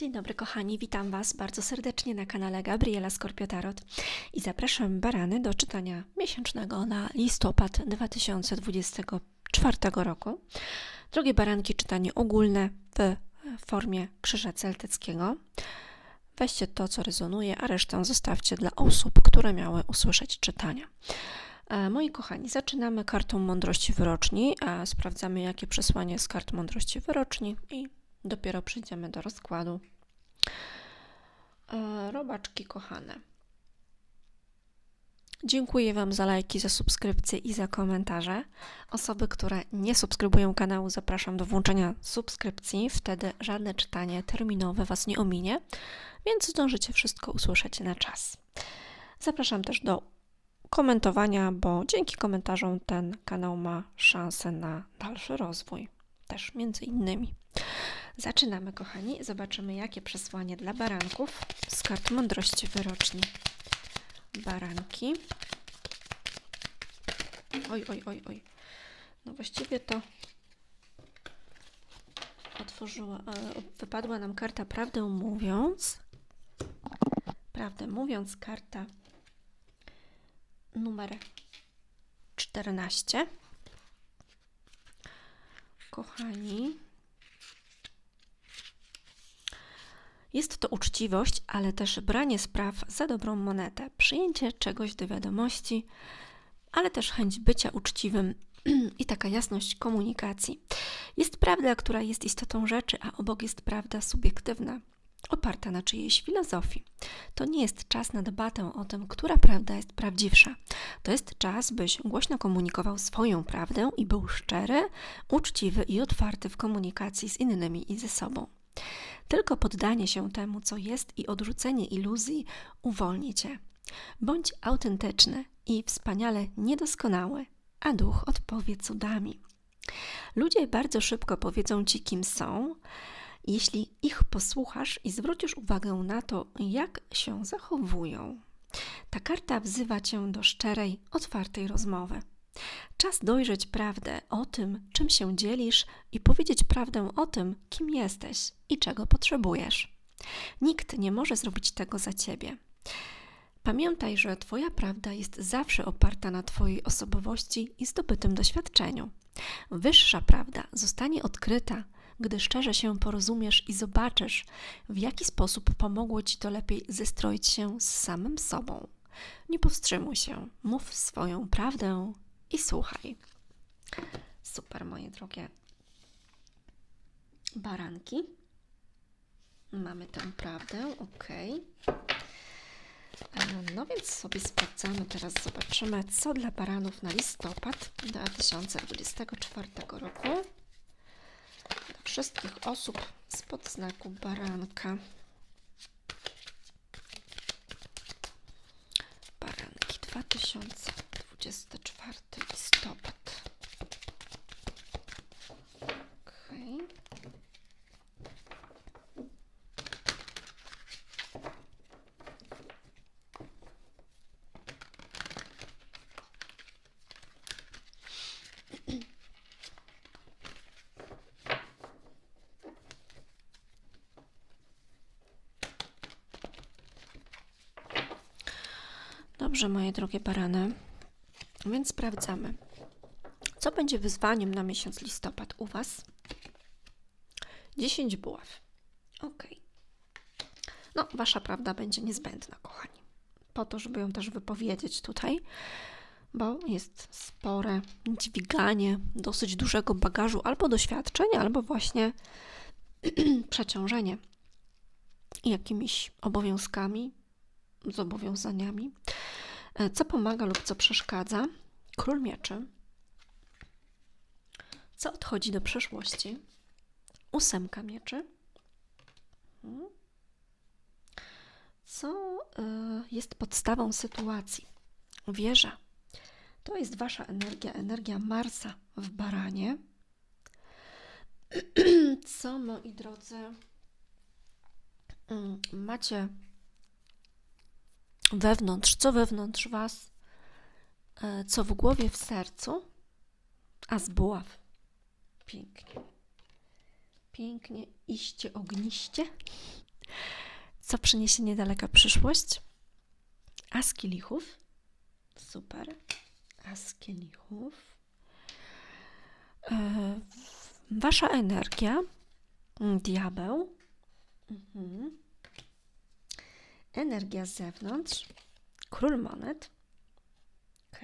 Dzień dobry kochani, witam Was bardzo serdecznie na kanale Gabriela Skorpio Tarot i zapraszam barany do czytania miesięcznego na listopad 2024 roku. Drogie baranki, czytanie ogólne w formie krzyża celtyckiego. Weźcie to, co rezonuje, a resztę zostawcie dla osób, które miały usłyszeć czytania. E, moi kochani, zaczynamy kartą mądrości wyroczni, a sprawdzamy, jakie przesłanie z kart mądrości wyroczni i dopiero przejdziemy do rozkładu. E, robaczki kochane. Dziękuję Wam za lajki, za subskrypcje i za komentarze. Osoby, które nie subskrybują kanału, zapraszam do włączenia subskrypcji. Wtedy żadne czytanie terminowe Was nie ominie, więc zdążycie wszystko usłyszeć na czas. Zapraszam też do komentowania, bo dzięki komentarzom ten kanał ma szansę na dalszy rozwój. Też między innymi. Zaczynamy, kochani. Zobaczymy, jakie przesłanie dla baranków z kart mądrości wyroczni. Baranki. Oj, oj, oj, oj. No właściwie to otworzyła, wypadła nam karta Prawdę mówiąc. Prawdę mówiąc, karta numer 14. Kochani, Jest to uczciwość, ale też branie spraw za dobrą monetę, przyjęcie czegoś do wiadomości, ale też chęć bycia uczciwym i taka jasność komunikacji. Jest prawda, która jest istotą rzeczy, a obok jest prawda subiektywna, oparta na czyjejś filozofii. To nie jest czas na debatę o tym, która prawda jest prawdziwsza. To jest czas, byś głośno komunikował swoją prawdę i był szczery, uczciwy i otwarty w komunikacji z innymi i ze sobą. Tylko poddanie się temu, co jest i odrzucenie iluzji uwolni cię. Bądź autentyczny i wspaniale niedoskonały, a duch odpowie cudami. Ludzie bardzo szybko powiedzą ci, kim są, jeśli ich posłuchasz i zwrócisz uwagę na to, jak się zachowują. Ta karta wzywa cię do szczerej, otwartej rozmowy. Czas dojrzeć prawdę o tym, czym się dzielisz i powiedzieć prawdę o tym, kim jesteś i czego potrzebujesz. Nikt nie może zrobić tego za ciebie. Pamiętaj, że Twoja prawda jest zawsze oparta na Twojej osobowości i zdobytym doświadczeniu. Wyższa prawda zostanie odkryta, gdy szczerze się porozumiesz i zobaczysz, w jaki sposób pomogło Ci to lepiej zestroić się z samym sobą. Nie powstrzymuj się, mów swoją prawdę i słuchaj. Super, moje drogie baranki. Mamy tę prawdę, ok. No więc sobie sprawdzamy teraz, zobaczymy, co dla baranów na listopad 2024 roku. Dla wszystkich osób spod znaku baranka. Baranki 2024 listopad. Dobrze, moje drogie barany. Więc sprawdzamy. Co będzie wyzwaniem na miesiąc listopad u Was? 10 buław. Ok. No, Wasza prawda będzie niezbędna, kochani. Po to, żeby ją też wypowiedzieć tutaj, bo jest spore dźwiganie dosyć dużego bagażu albo doświadczenia, albo właśnie przeciążenie jakimiś obowiązkami, zobowiązaniami. E, co pomaga lub co przeszkadza? Król mieczy. Co odchodzi do przeszłości? Ósemka mieczy. Hmm. Co e, jest podstawą sytuacji? Wieża. To jest wasza energia, energia Marsa w baranie. Co, moi drodzy, mm, macie wewnątrz, co wewnątrz Was, e, co w głowie, w sercu, a z buław. Pięknie. Pięknie, iście ogniście. Co przyniesie niedaleka przyszłość? As kielichów. Super. As kielichów. E, wasza energia. Diabeł. Mhm. Energia z zewnątrz. Król monet. Ok.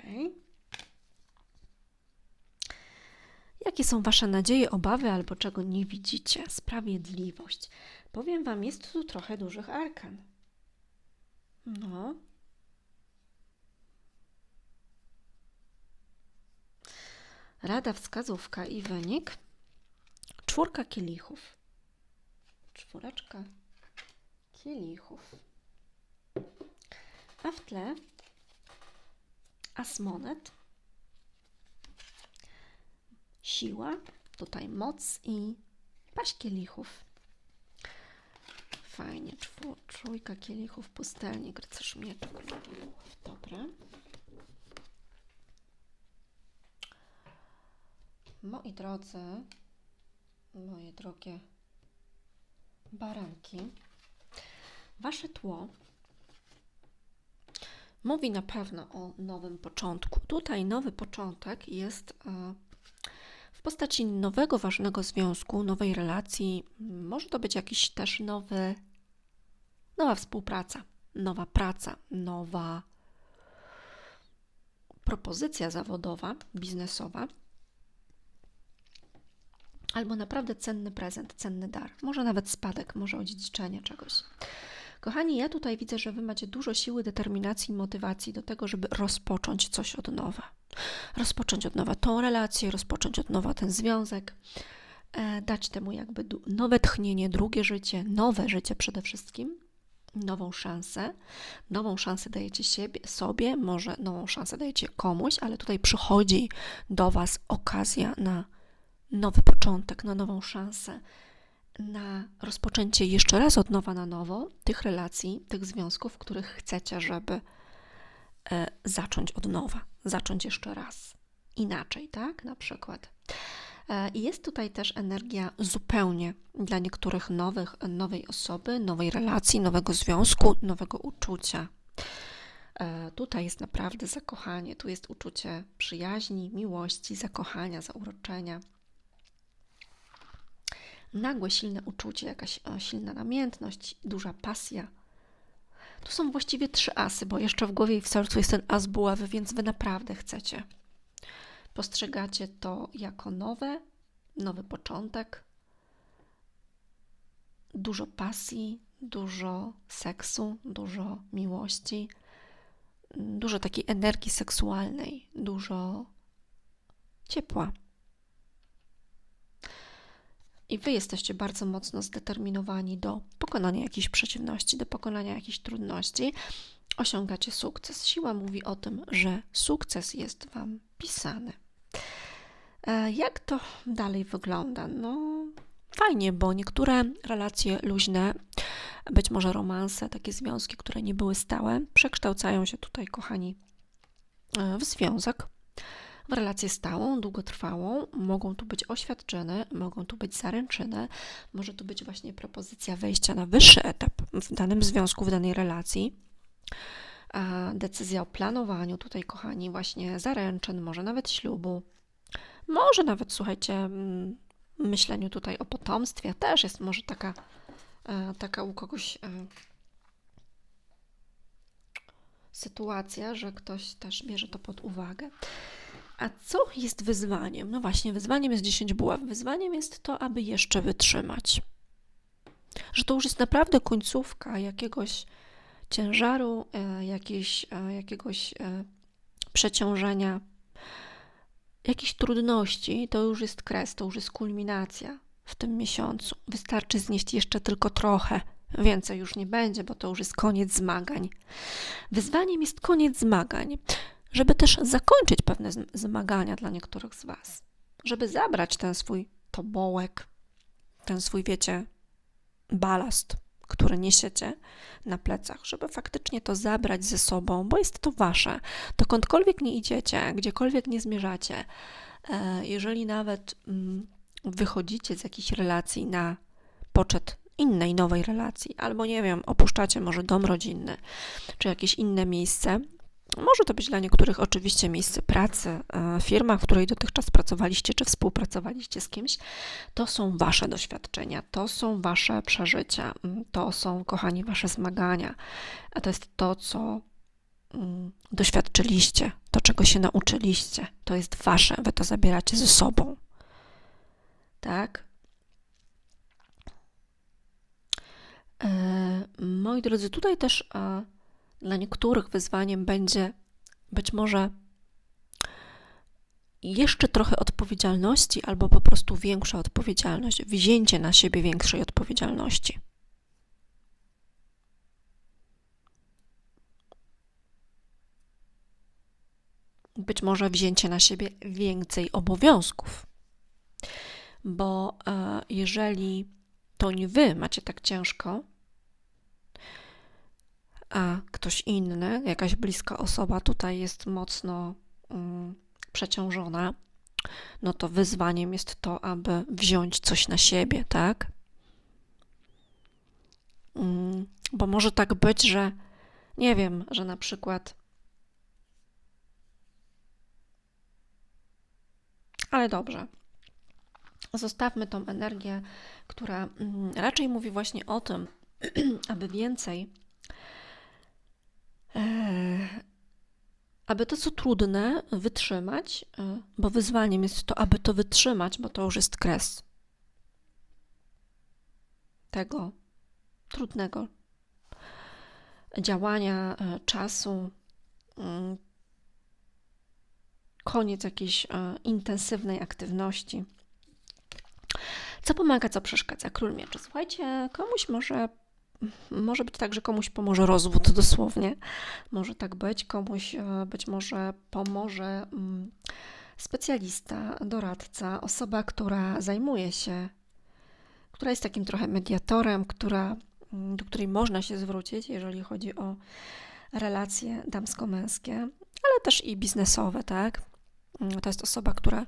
Jakie są Wasze nadzieje, obawy albo czego nie widzicie? Sprawiedliwość. Powiem Wam, jest tu trochę dużych arkan. No. Rada, wskazówka i wynik. Czwórka kielichów. Czwóreczka kielichów. A w tle as monet, siła, tutaj moc i paść kielichów. Fajnie, czwór, trójka kielichów, pustelnik, rycerz mieczy, Dobra. Moi drodzy, moje drogie baranki, wasze tło mówi na pewno o nowym początku. Tutaj nowy początek jest e, w postaci nowego, ważnego związku, nowej relacji. Może to być jakiś też nowy, nowa współpraca, nowa praca, nowa propozycja zawodowa, biznesowa. Albo naprawdę cenny prezent, cenny dar, może nawet spadek, może odziedziczenie czegoś. Kochani, ja tutaj widzę, że Wy macie dużo siły, determinacji i motywacji do tego, żeby rozpocząć coś od nowa. Rozpocząć od nowa tą relację, rozpocząć od nowa ten związek, e, dać temu jakby nowe tchnienie, drugie życie, nowe życie przede wszystkim, nową szansę. Nową szansę dajecie siebie, sobie, może nową szansę dajecie komuś, ale tutaj przychodzi do Was okazja na nowy początek, na nową szansę na rozpoczęcie jeszcze raz od nowa na nowo tych relacji, tych związków, których chcecie, żeby e, zacząć od nowa, zacząć jeszcze raz inaczej, tak? Na przykład. E, I jest tutaj też energia zupełnie dla niektórych nowych, nowej osoby, nowej relacji, nowego związku, nowego uczucia. E, tutaj jest naprawdę zakochanie, tu jest uczucie przyjaźni, miłości, zakochania, zauroczenia nagłe, silne uczucie, jakaś e, silna namiętność, duża pasja. Tu są właściwie trzy asy, bo jeszcze w głowie i w sercu jest ten as buławy, więc wy naprawdę chcecie. Postrzegacie to jako nowe, nowy początek, dużo pasji, dużo seksu, dużo miłości, dużo takiej energii seksualnej, dużo ciepła. I wy jesteście bardzo mocno zdeterminowani do pokonania jakichś przeciwności, do pokonania jakichś trudności. Osiągacie sukces. Siła mówi o tym, że sukces jest wam pisany. E, jak to dalej wygląda? No, fajnie, bo niektóre relacje luźne, być może romanse, takie związki, które nie były stałe, przekształcają się tutaj, kochani, e, w związek relację stałą, długotrwałą. Mogą tu być oświadczyny, mogą tu być zaręczyny, może tu być właśnie propozycja wejścia na wyższy etap w danym związku, w danej relacji. Decyzja o planowaniu, tutaj, kochani, właśnie zaręczyn, może nawet ślubu, może nawet, słuchajcie, mm, myśleniu tutaj o potomstwie też jest może taka, e, taka u kogoś e, sytuacja, że ktoś też bierze to pod uwagę. A co jest wyzwaniem? No właśnie, wyzwaniem jest 10 buław. Wyzwaniem jest to, aby jeszcze wytrzymać. Że to już jest naprawdę końcówka jakiegoś ciężaru, e, jakiegoś, e, jakiegoś e, przeciążenia, jakichś trudności. To już jest kres, to już jest kulminacja w tym miesiącu. Wystarczy znieść jeszcze tylko trochę. Więcej już nie będzie, bo to już jest koniec zmagań. Wyzwaniem jest koniec zmagań żeby też zakończyć pewne zmagania dla niektórych z Was, żeby zabrać ten swój tobołek, ten swój, wiecie, balast, który niesiecie na plecach, żeby faktycznie to zabrać ze sobą, bo jest to Wasze. Dokądkolwiek nie idziecie, gdziekolwiek nie zmierzacie, e, jeżeli nawet mm, wychodzicie z jakiejś relacji na poczet innej, nowej relacji, albo nie wiem, opuszczacie może dom rodzinny, czy jakieś inne miejsce. Może to być dla niektórych oczywiście miejsce pracy, e, firma, w której dotychczas pracowaliście, czy współpracowaliście z kimś. To są Wasze doświadczenia, to są Wasze przeżycia, to są, kochani, Wasze zmagania, a to jest to, co mm, doświadczyliście, to, czego się nauczyliście. To jest Wasze, Wy to zabieracie ze sobą. Tak? E, moi drodzy, tutaj też dla niektórych wyzwaniem będzie być może jeszcze trochę odpowiedzialności, albo po prostu większa odpowiedzialność, wzięcie na siebie większej odpowiedzialności. Być może wzięcie na siebie więcej obowiązków, bo e, jeżeli to nie wy macie tak ciężko, a ktoś inny, jakaś bliska osoba tutaj jest mocno um, przeciążona, no to wyzwaniem jest to, aby wziąć coś na siebie, tak? Um, bo może tak być, że nie wiem, że na przykład. Ale dobrze. Zostawmy tą energię, która um, raczej mówi właśnie o tym, aby więcej aby to, co trudne, wytrzymać, e, bo wyzwaniem jest to, aby to wytrzymać, bo to już jest kres tego trudnego działania, e, czasu, mm, koniec jakiejś intensywnej aktywności. Co pomaga, co przeszkadza? Król mieczy. Słuchajcie, komuś może może być tak, że komuś pomoże rozwód dosłownie. Może tak być, komuś e, być może pomoże mm, specjalista, doradca, osoba, która zajmuje się, która jest takim trochę mediatorem, która, mm, do której można się zwrócić, jeżeli chodzi o relacje damsko-męskie, ale też i biznesowe, tak? Mm, to jest osoba, która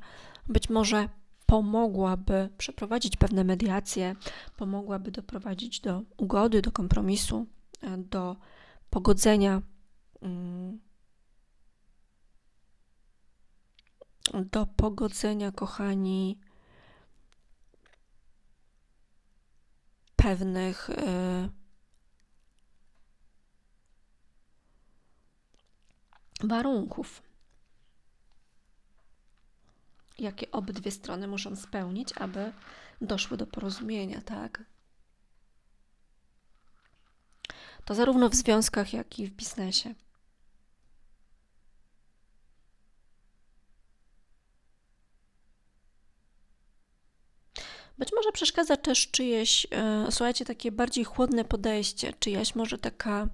być może pomogłaby przeprowadzić pewne mediacje, pomogłaby doprowadzić do ugody, do kompromisu, e, do pogodzenia. Mm, do pogodzenia, kochani, pewnych e, warunków jakie obydwie strony muszą spełnić, aby doszły do porozumienia, tak? To zarówno w związkach, jak i w biznesie. Być może przeszkadza też czyjeś, e, słuchajcie, takie bardziej chłodne podejście, czyjaś może taka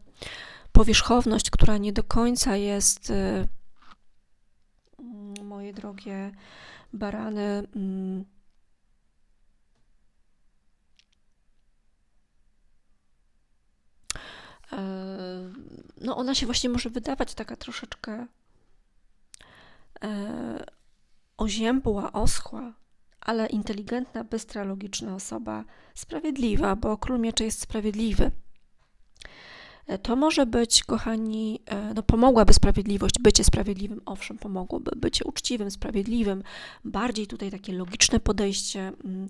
powierzchowność, która nie do końca jest, e, moje drogie, barany. Mm, e, no, ona się właśnie może wydawać taka troszeczkę e, oziębła, oschła, ale inteligentna, bystra, logiczna osoba, sprawiedliwa, bo król mieczy jest sprawiedliwy. E, to może być, kochani, e, no pomogłaby sprawiedliwość, bycie sprawiedliwym, owszem, pomogłoby, bycie uczciwym, sprawiedliwym, bardziej tutaj takie logiczne podejście, mm,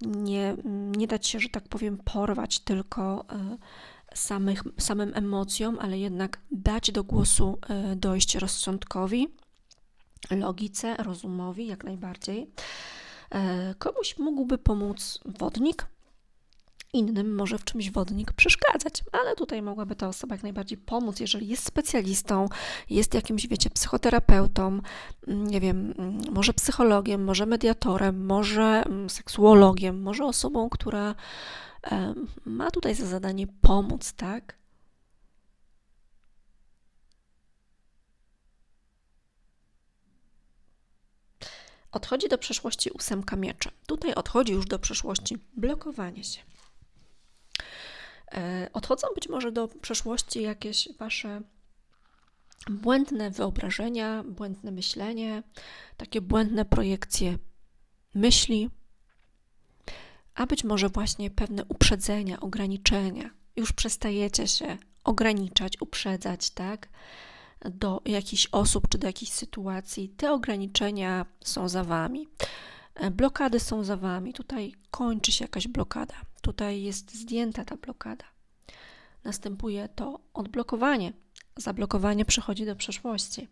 nie, mm, nie dać się, że tak powiem, porwać tylko e, samych, samym emocjom, ale jednak dać do głosu dojść rozsądkowi, logice, rozumowi, jak najbardziej. Komuś mógłby pomóc wodnik, Innym może w czymś wodnik przeszkadzać, ale tutaj mogłaby ta osoba jak najbardziej pomóc, jeżeli jest specjalistą, jest jakimś, wiecie, psychoterapeutą, mm, nie wiem, mm, może psychologiem, może mediatorem, może mm, seksuologiem, może osobą, która ma tutaj za zadanie pomóc, tak? Odchodzi do przeszłości ósemka mieczy. Tutaj odchodzi już do przeszłości blokowanie się. E, odchodzą być może do przeszłości jakieś wasze błędne wyobrażenia, błędne myślenie, takie błędne projekcje myśli, a być może właśnie pewne uprzedzenia, ograniczenia. Już przestajecie się ograniczać, uprzedzać, tak? Do jakichś osób czy do jakichś sytuacji. Te ograniczenia są za wami. E, blokady są za wami. Tutaj kończy się jakaś blokada. Tutaj jest zdjęta ta blokada. Następuje to odblokowanie. Zablokowanie przychodzi do przeszłości.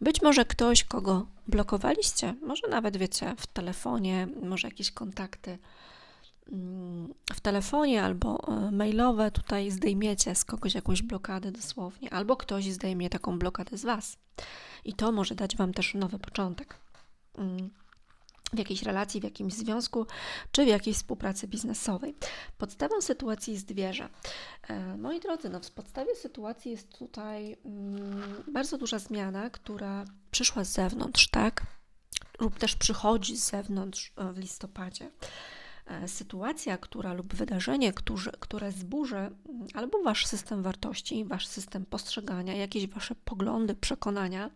Być może ktoś, kogo blokowaliście, może nawet wiecie, w telefonie, może jakieś kontakty mm, w telefonie albo e, mailowe, tutaj zdejmiecie z kogoś jakąś blokadę dosłownie, albo ktoś zdejmie taką blokadę z Was. I to może dać Wam też nowy początek. W jakiejś relacji, w jakimś związku, czy w jakiejś współpracy biznesowej. Podstawą sytuacji jest wieża. E, moi drodzy, no w podstawie sytuacji jest tutaj mm, bardzo duża zmiana, która przyszła z zewnątrz, tak? Lub też przychodzi z zewnątrz e, w listopadzie. E, sytuacja, która lub wydarzenie, które, które zburzy mm, albo wasz system wartości, wasz system postrzegania, jakieś wasze poglądy, przekonania,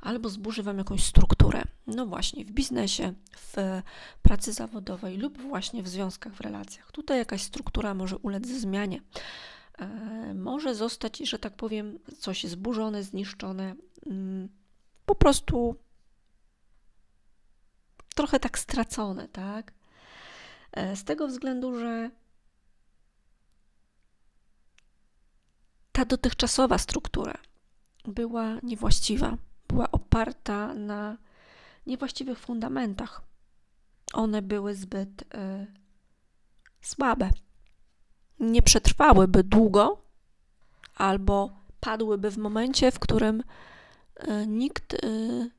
albo zburzy wam jakąś strukturę. No właśnie, w biznesie, w pracy zawodowej lub właśnie w związkach, w relacjach. Tutaj jakaś struktura może ulec zmianie. E, może zostać, że tak powiem, coś zburzone, zniszczone, mm, po prostu trochę tak stracone, tak? E, z tego względu, że ta dotychczasowa struktura była niewłaściwa, była oparta na niewłaściwych fundamentach. One były zbyt y, słabe. Nie przetrwałyby długo, albo padłyby w momencie, w którym y, nikt y,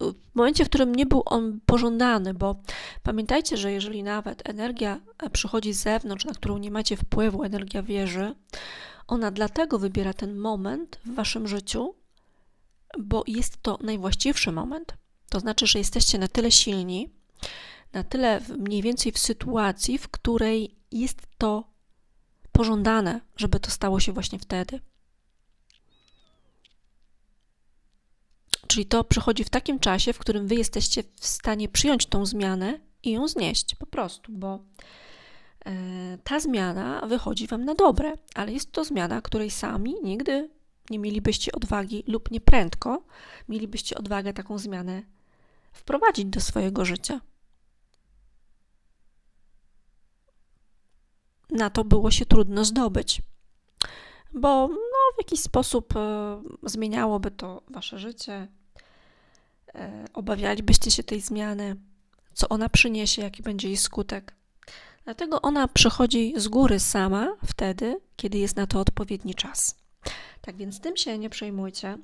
w momencie, w którym nie był on pożądany, bo pamiętajcie, że jeżeli nawet energia przychodzi z zewnątrz, na którą nie macie wpływu, energia wieży, ona dlatego wybiera ten moment w waszym życiu, bo jest to najwłaściwszy moment. To znaczy, że jesteście na tyle silni, na tyle mniej więcej w sytuacji, w której jest to pożądane, żeby to stało się właśnie wtedy. Czyli to przychodzi w takim czasie, w którym wy jesteście w stanie przyjąć tą zmianę i ją znieść po prostu, bo e, ta zmiana wychodzi wam na dobre, ale jest to zmiana, której sami nigdy nie mielibyście odwagi lub nie prędko mielibyście odwagę taką zmianę wprowadzić do swojego życia. Na to było się trudno zdobyć, bo no, w jakiś sposób e, zmieniałoby to wasze życie, obawialibyście się tej zmiany, co ona przyniesie, jaki będzie jej skutek. Dlatego ona przychodzi z góry sama wtedy, kiedy jest na to odpowiedni czas. Tak więc tym się nie przejmujcie,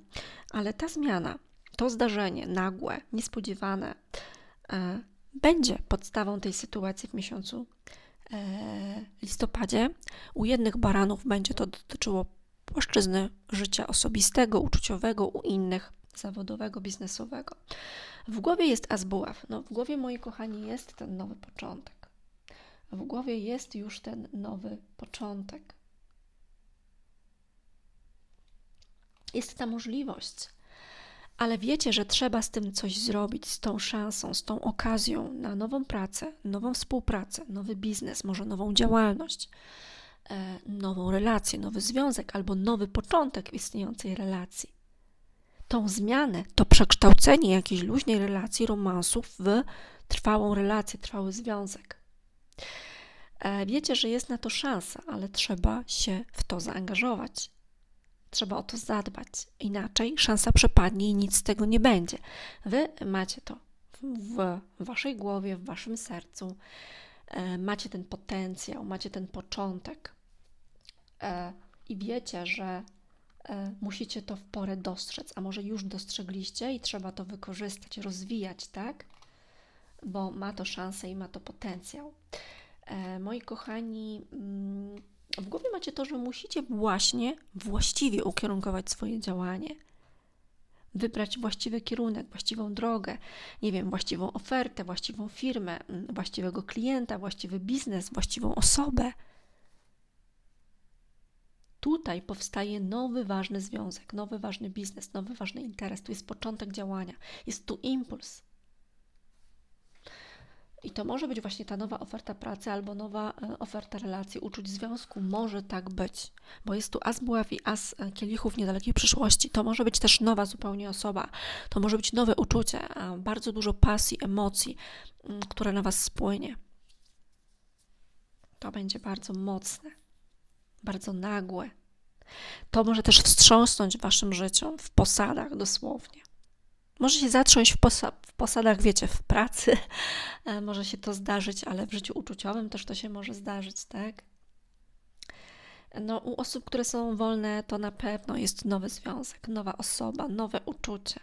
ale ta zmiana, to zdarzenie nagłe, niespodziewane, e, będzie podstawą tej sytuacji w miesiącu e, listopadzie. U jednych baranów będzie to dotyczyło płaszczyzny życia osobistego, uczuciowego, u innych zawodowego, biznesowego. W głowie jest azbuław. No, w głowie, moi kochani, jest ten nowy początek. W głowie jest już ten nowy początek. Jest ta możliwość, ale wiecie, że trzeba z tym coś zrobić, z tą szansą, z tą okazją na nową pracę, nową współpracę, nowy biznes, może nową działalność, e, nową relację, nowy związek albo nowy początek istniejącej relacji tą zmianę, to przekształcenie jakiejś luźnej relacji, romansów w trwałą relację, trwały związek. E, wiecie, że jest na to szansa, ale trzeba się w to zaangażować. Trzeba o to zadbać. Inaczej szansa przepadnie i nic z tego nie będzie. Wy macie to w waszej głowie, w waszym sercu. E, macie ten potencjał, macie ten początek. E, I wiecie, że musicie to w porę dostrzec, a może już dostrzegliście i trzeba to wykorzystać, rozwijać, tak? Bo ma to szansę i ma to potencjał. E, moi kochani, mm, w głowie macie to, że musicie właśnie właściwie ukierunkować swoje działanie. Wybrać właściwy kierunek, właściwą drogę, nie wiem, właściwą ofertę, właściwą firmę, mm, właściwego klienta, właściwy biznes, właściwą osobę Tutaj powstaje nowy ważny związek, nowy ważny biznes, nowy ważny interes. Tu jest początek działania, jest tu impuls. I to może być właśnie ta nowa oferta pracy albo nowa e, oferta relacji, uczuć związku. Może tak być, bo jest tu as buław i as e, kielichów w niedalekiej przyszłości. To może być też nowa zupełnie osoba. To może być nowe uczucie, bardzo dużo pasji, emocji, które na Was spłynie. To będzie bardzo mocne, bardzo nagłe. To może też wstrząsnąć Waszym życiu, w posadach dosłownie. Może się zatrząść w, posa w posadach, wiecie, w pracy, e, może się to zdarzyć, ale w życiu uczuciowym też to się może zdarzyć, tak? No, u osób, które są wolne, to na pewno jest nowy związek, nowa osoba, nowe uczucie.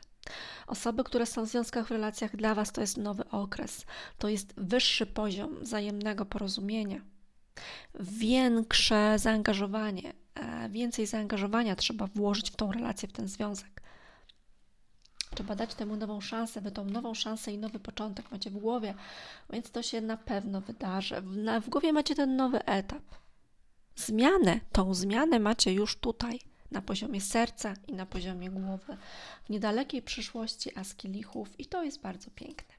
Osoby, które są w związkach, w relacjach, dla Was to jest nowy okres, to jest wyższy poziom wzajemnego porozumienia, większe zaangażowanie, e, więcej zaangażowania trzeba włożyć w tą relację, w ten związek. Trzeba dać temu nową szansę, wy tą nową szansę i nowy początek macie w głowie, więc to się na pewno wydarzy. W, głowie macie ten nowy etap. Zmianę, tą zmianę macie już tutaj, na poziomie serca i na poziomie głowy, w niedalekiej przyszłości askilichów i to jest bardzo piękne.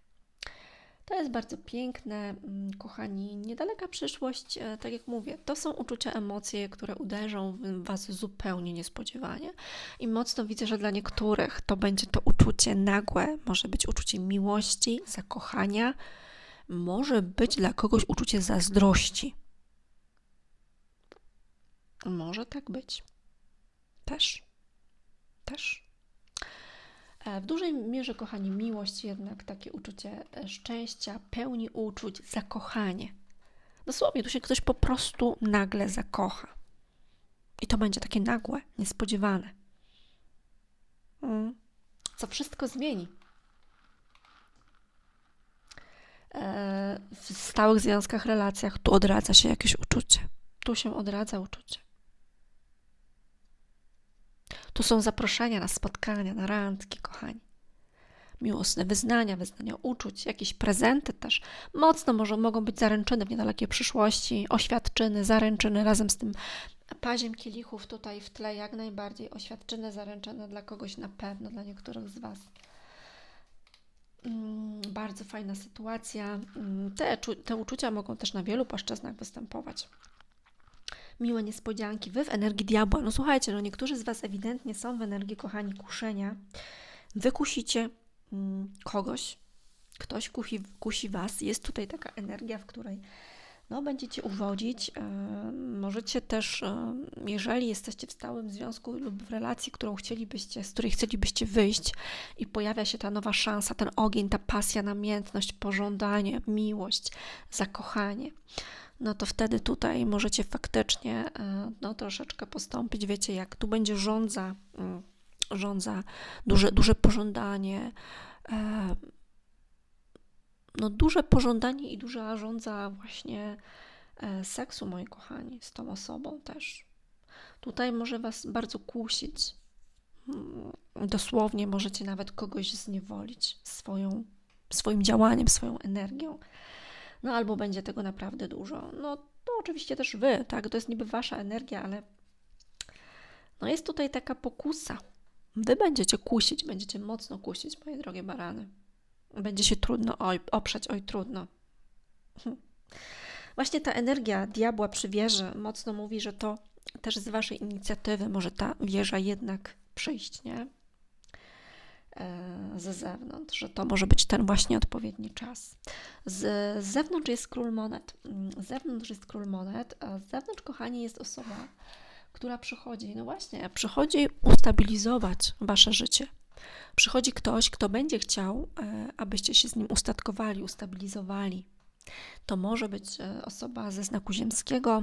To jest bardzo piękne, mm, kochani. Niedaleka przyszłość, e, tak jak mówię, to są uczucia, emocje, które uderzą w Was zupełnie niespodziewanie. I mocno widzę, że dla niektórych to będzie to uczucie nagłe, może być uczucie miłości, zakochania, może być dla kogoś uczucie zazdrości. Może tak być. Też. Też. E, w dużej mierze, kochani, miłość jednak takie uczucie e, szczęścia, pełni uczuć, zakochanie. Dosłownie, tu się ktoś po prostu nagle zakocha. I to będzie takie nagłe, niespodziewane. Mm. Co wszystko zmieni. E, w stałych związkach, relacjach tu odradza się jakieś uczucie. Tu się odradza uczucie. Tu są zaproszenia na spotkania, na randki, kochani. Miłosne wyznania, wyznania uczuć, jakieś prezenty też. Mocno może, mogą być zaręczyny w niedalekiej przyszłości, oświadczyny, zaręczyny razem z tym paziem kielichów tutaj w tle, jak najbardziej oświadczyny, zaręczyny dla kogoś na pewno, dla niektórych z Was. Mm, bardzo fajna sytuacja. Mm, te, te uczucia mogą też na wielu płaszczyznach występować miłe niespodzianki. Wy w energii diabła. No słuchajcie, no niektórzy z Was ewidentnie są w energii, kochani, kuszenia. Wykusicie mm, kogoś, ktoś kusi, kusi Was. Jest tutaj taka energia, w której no, będziecie uwodzić. E, możecie też, e, jeżeli jesteście w stałym związku lub w relacji, którą chcielibyście, z której chcielibyście wyjść i pojawia się ta nowa szansa, ten ogień, ta pasja, namiętność, pożądanie, miłość, zakochanie no to wtedy tutaj możecie faktycznie e, no, troszeczkę postąpić. Wiecie, jak tu będzie rządza, mm, rządza duże, duże pożądanie, e, no duże pożądanie i duża rządza właśnie e, seksu, moi kochani, z tą osobą też. Tutaj może Was bardzo kusić. Mm, dosłownie możecie nawet kogoś zniewolić swoją, swoim działaniem, swoją energią no albo będzie tego naprawdę dużo. No to oczywiście też Wy, tak, to jest niby Wasza energia, ale no jest tutaj taka pokusa. Wy będziecie kusić, będziecie mocno kusić, moje drogie barany. Będzie się trudno oj, oprzeć, oj trudno. Właśnie ta energia diabła przy wieży mocno mówi, że to też z Waszej inicjatywy może ta wieża jednak przyjść, nie? Ze zewnątrz, że to może być ten właśnie odpowiedni czas. Z zewnątrz jest król monet. Z zewnątrz jest król monet, a z zewnątrz, kochani, jest osoba, która przychodzi, no właśnie, przychodzi ustabilizować wasze życie. Przychodzi ktoś, kto będzie chciał, e, abyście się z nim ustatkowali, ustabilizowali. To może być e, osoba ze znaku ziemskiego,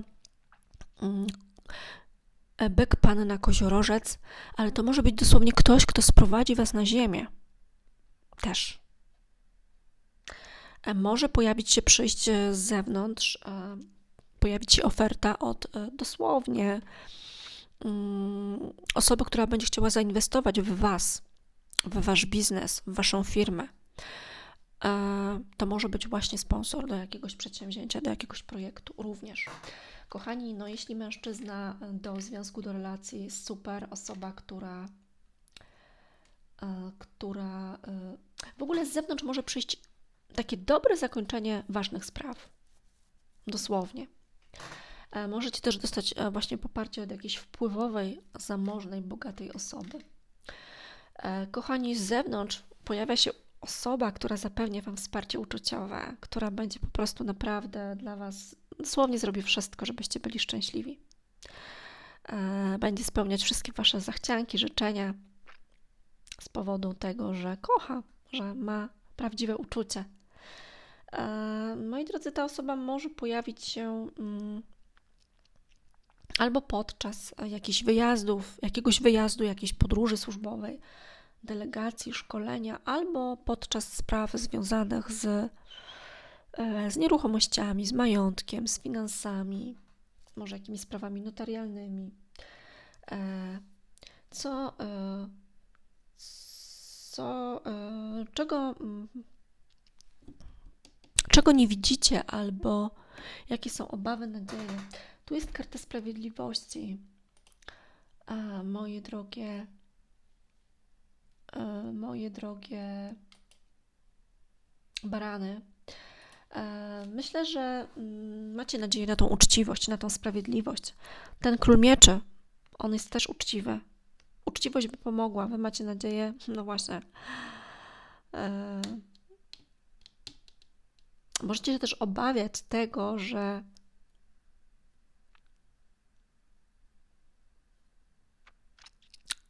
mm, E, byk panna koziorożec, ale to może być dosłownie ktoś, kto sprowadzi was na ziemię. Też. E, może pojawić się przyjście z zewnątrz, e, pojawić się oferta od dosłownie mm, osoby, która będzie chciała zainwestować w was, w wasz biznes, w waszą firmę. To może być właśnie sponsor do jakiegoś przedsięwzięcia, do jakiegoś projektu również. Kochani, no jeśli mężczyzna do związku, do relacji super, osoba, która, e, która e, w ogóle z zewnątrz może przyjść takie dobre zakończenie ważnych spraw. Dosłownie. E, Możecie też dostać e, właśnie poparcie od jakiejś wpływowej, zamożnej, bogatej osoby. E, Kochani, z zewnątrz pojawia się osoba, która zapewnia Wam wsparcie uczuciowe, która będzie po prostu naprawdę dla Was, dosłownie zrobi wszystko, żebyście byli szczęśliwi. E, Będzie spełniać wszystkie Wasze zachcianki, życzenia z powodu tego, że kocha, że ma prawdziwe uczucie. E, Moi drodzy, ta osoba może pojawić się mm, albo podczas jakichś wyjazdów, jakiegoś wyjazdu, jakiejś podróży służbowej, delegacji, szkolenia, albo podczas spraw związanych z, e, z nieruchomościami, z majątkiem, z finansami, może jakimiś sprawami notarialnymi. E, Co, co, e, czego, mm, czego nie widzicie, albo jakie są obawy, nadzieje. Tu jest karta sprawiedliwości. A, moje drogie, e, moje drogie barany. E, Myślę, że mm, macie nadzieję na tą uczciwość, na tą sprawiedliwość. Ten król mieczy, on jest też uczciwy. Uczciwość by pomogła. Wy macie nadzieję, no właśnie. E, Możecie się też obawiać tego, że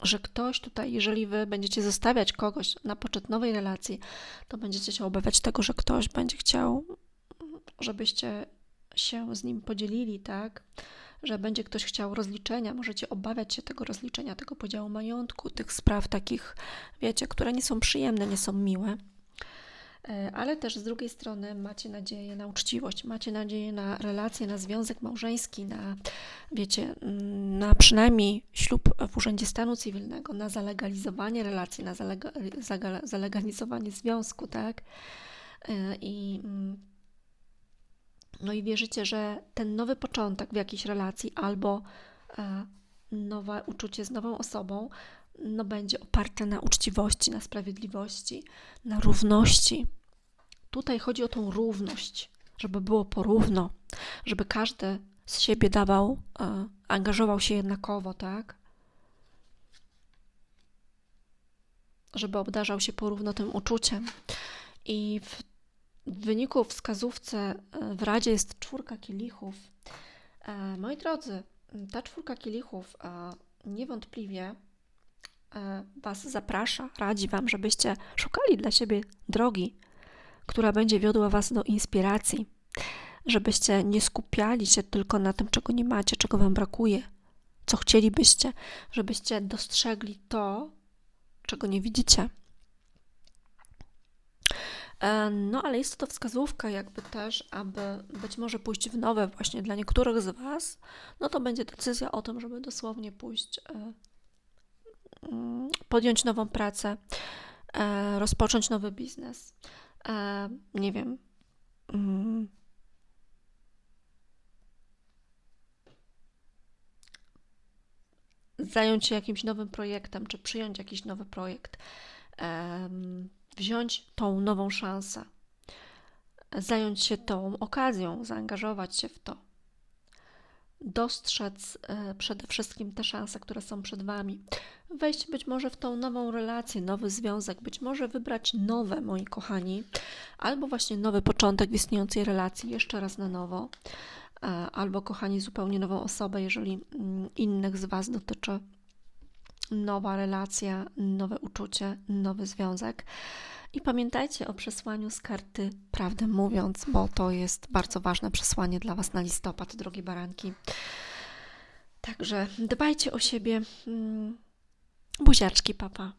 że ktoś tutaj, jeżeli wy będziecie zostawiać kogoś na poczet nowej relacji, to będziecie się obawiać tego, że ktoś będzie chciał, żebyście się z nim podzielili, tak? Że będzie ktoś chciał rozliczenia, możecie obawiać się tego rozliczenia, tego podziału majątku, tych spraw takich, wiecie, które nie są przyjemne, nie są miłe. E, Ale też z drugiej strony macie nadzieję na uczciwość, macie nadzieję na relację, na związek małżeński, na, wiecie, mm, na przynajmniej ślub w Urzędzie Stanu Cywilnego, na zalegalizowanie relacji, na zalega, zalegalizowanie związku, tak? E, I, mm, no i wierzycie, że ten nowy początek w jakiejś relacji albo e, nowe uczucie z nową osobą no, będzie oparte na uczciwości, na sprawiedliwości, na równości. Tutaj chodzi o tą równość, żeby było porówno, żeby każdy z siebie dawał, e, angażował się jednakowo, tak? Żeby obdarzał się porówno tym uczuciem. I w w wyniku wskazówce e, w Radzie jest czwórka kielichów. E, Moi drodzy, ta czwórka kielichów e, niewątpliwie Was zaprasza, radzi Wam, żebyście szukali dla siebie drogi, która będzie wiodła Was do inspiracji, żebyście nie skupiali się tylko na tym, czego nie macie, czego Wam brakuje, co chcielibyście, żebyście dostrzegli to, czego nie widzicie. E, No, ale jest to wskazówka, jakby też, aby być może pójść w nowe, właśnie dla niektórych z Was, no to będzie decyzja o tym, żeby dosłownie pójść, e, mm, podjąć nową pracę, e, rozpocząć nowy biznes. Nie wiem. mm, Zająć się jakimś nowym projektem, czy przyjąć jakiś nowy projekt. Wziąć tą nową szansę, zająć się tą okazją, zaangażować się w to, dostrzec e, przede wszystkim te szanse, które są przed Wami, wejść być może w tą nową relację, nowy związek, być może wybrać nowe, moi kochani, albo właśnie nowy początek w istniejącej relacji, jeszcze raz na nowo, e, albo kochani, zupełnie nową osobę, jeżeli mm, innych z Was dotyczy nowa relacja, nowe uczucie, nowy związek. I pamiętajcie o przesłaniu z karty Prawdę Mówiąc, bo to jest bardzo ważne przesłanie dla Was na listopad, drogie baranki. Także dbajcie o siebie. Mm, Buziaczki, papa.